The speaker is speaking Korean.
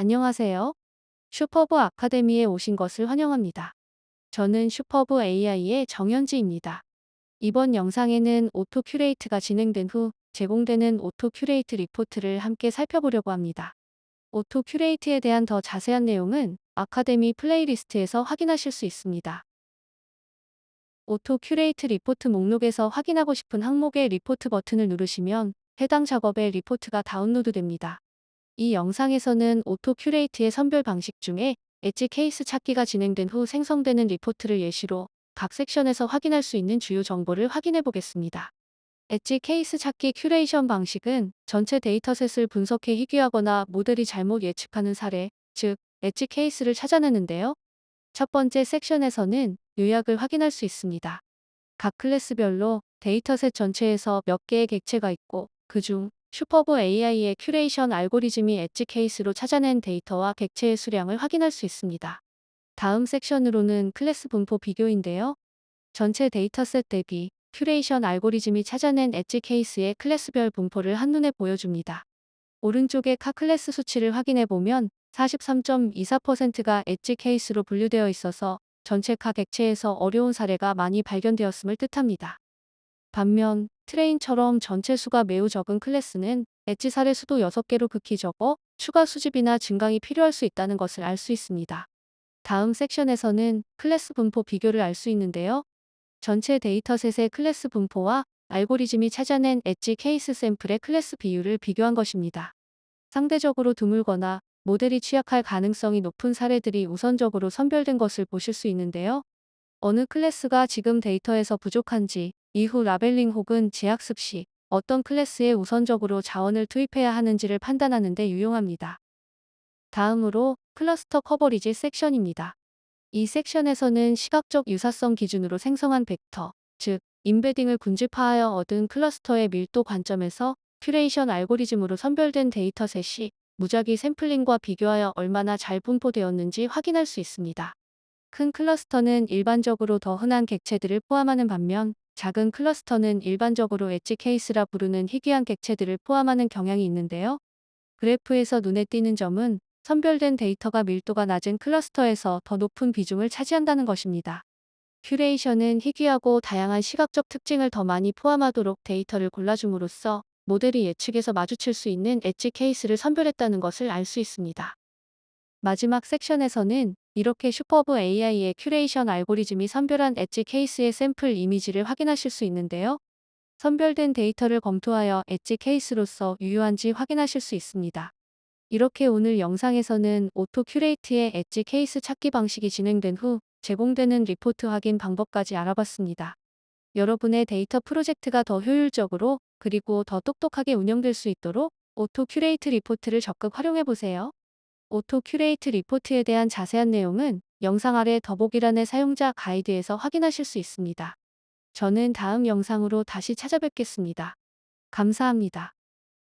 안녕하세요. 슈퍼브 아카데미에 오신 것을 환영합니다. 저는 슈퍼브 AI의 정현지입니다. 이번 영상에는 오토 큐레이트가 진행된 후 제공되는 오토 큐레이트 리포트를 함께 살펴보려고 합니다. 오토 큐레이트에 대한 더 자세한 내용은 아카데미 플레이리스트에서 확인하실 수 있습니다. 오토 큐레이트 리포트 목록에서 확인하고 싶은 항목의 리포트 버튼을 누르시면 해당 작업의 리포트가 다운로드됩니다. 이 영상에서는 오토 큐레이트의 선별 방식 중에 엣지 케이스 찾기가 진행된 후 생성되는 리포트를 예시로 각 섹션에서 확인할 수 있는 주요 정보를 확인해 보겠습니다. 엣지 케이스 찾기 큐레이션 방식은 전체 데이터셋을 분석해 희귀하거나 모델이 잘못 예측하는 사례, 즉 엣지 케이스를 찾아내는데요. 첫 번째 섹션에서는 요약을 확인할 수 있습니다. 각 클래스별로 데이터셋 전체에서 몇 개의 객체가 있고 그중 슈퍼브 AI의 큐레이션 알고리즘이 엣지 케이스로 찾아낸 데이터와 객체의 수량을 확인할 수 있습니다. 다음 섹션으로는 클래스 분포 비교인데요. 전체 데이터셋 대비 큐레이션 알고리즘이 찾아낸 엣지 케이스의 클래스별 분포를 한눈에 보여줍니다. 오른쪽의 카 클래스 수치를 확인해 보면 43.24%가 엣지 케이스로 분류되어 있어서 전체 카 객체에서 어려운 사례가 많이 발견되었음을 뜻합니다. 반면 트레인처럼 전체 수가 매우 적은 클래스는 엣지 사례 수도 6개로 극히 적어 추가 수집이나 증강이 필요할 수 있다는 것을 알 수 있습니다. 다음 섹션에서는 클래스 분포 비교를 알 수 있는데요. 전체 데이터셋의 클래스 분포와 알고리즘이 찾아낸 엣지 케이스 샘플의 클래스 비율을 비교한 것입니다. 상대적으로 드물거나 모델이 취약할 가능성이 높은 사례들이 우선적으로 선별된 것을 보실 수 있는데요. 어느 클래스가 지금 데이터에서 부족한지 이후 라벨링 혹은 재학습 시 어떤 클래스에 우선적으로 자원을 투입해야 하는지를 판단하는 데 유용합니다. 다음으로 클러스터 커버리지 섹션입니다. 이 섹션에서는 시각적 유사성 기준으로 생성한 벡터, 즉 임베딩을 군집화하여 얻은 클러스터의 밀도 관점에서 큐레이션 알고리즘으로 선별된 데이터셋이 무작위 샘플링과 비교하여 얼마나 잘 분포되었는지 확인할 수 있습니다. 큰 클러스터는 일반적으로 더 흔한 객체들을 포함하는 반면 작은 클러스터는 일반적으로 엣지 케이스라 부르는 희귀한 객체들을 포함하는 경향이 있는데요. 그래프에서 눈에 띄는 점은 선별된 데이터가 밀도가 낮은 클러스터에서 더 높은 비중을 차지한다는 것입니다. 큐레이션은 희귀하고 다양한 시각적 특징을 더 많이 포함하도록 데이터를 골라줌으로써 모델이 예측에서 마주칠 수 있는 엣지 케이스를 선별했다는 것을 알 수 있습니다. 마지막 섹션에서는 이렇게 슈퍼브 AI의 큐레이션 알고리즘이 선별한 엣지 케이스의 샘플 이미지를 확인하실 수 있는데요. 선별된 데이터를 검토하여 엣지 케이스로서 유효한지 확인하실 수 있습니다. 이렇게 오늘 영상에서는 오토 큐레이트의 엣지 케이스 찾기 방식이 진행된 후 제공되는 리포트 확인 방법까지 알아봤습니다. 여러분의 데이터 프로젝트가 더 효율적으로 그리고 더 똑똑하게 운영될 수 있도록 오토 큐레이트 리포트를 적극 활용해 보세요. 오토 큐레이트 리포트에 대한 자세한 내용은 영상 아래 더보기란의 사용자 가이드에서 확인하실 수 있습니다. 저는 다음 영상으로 다시 찾아뵙겠습니다. 감사합니다.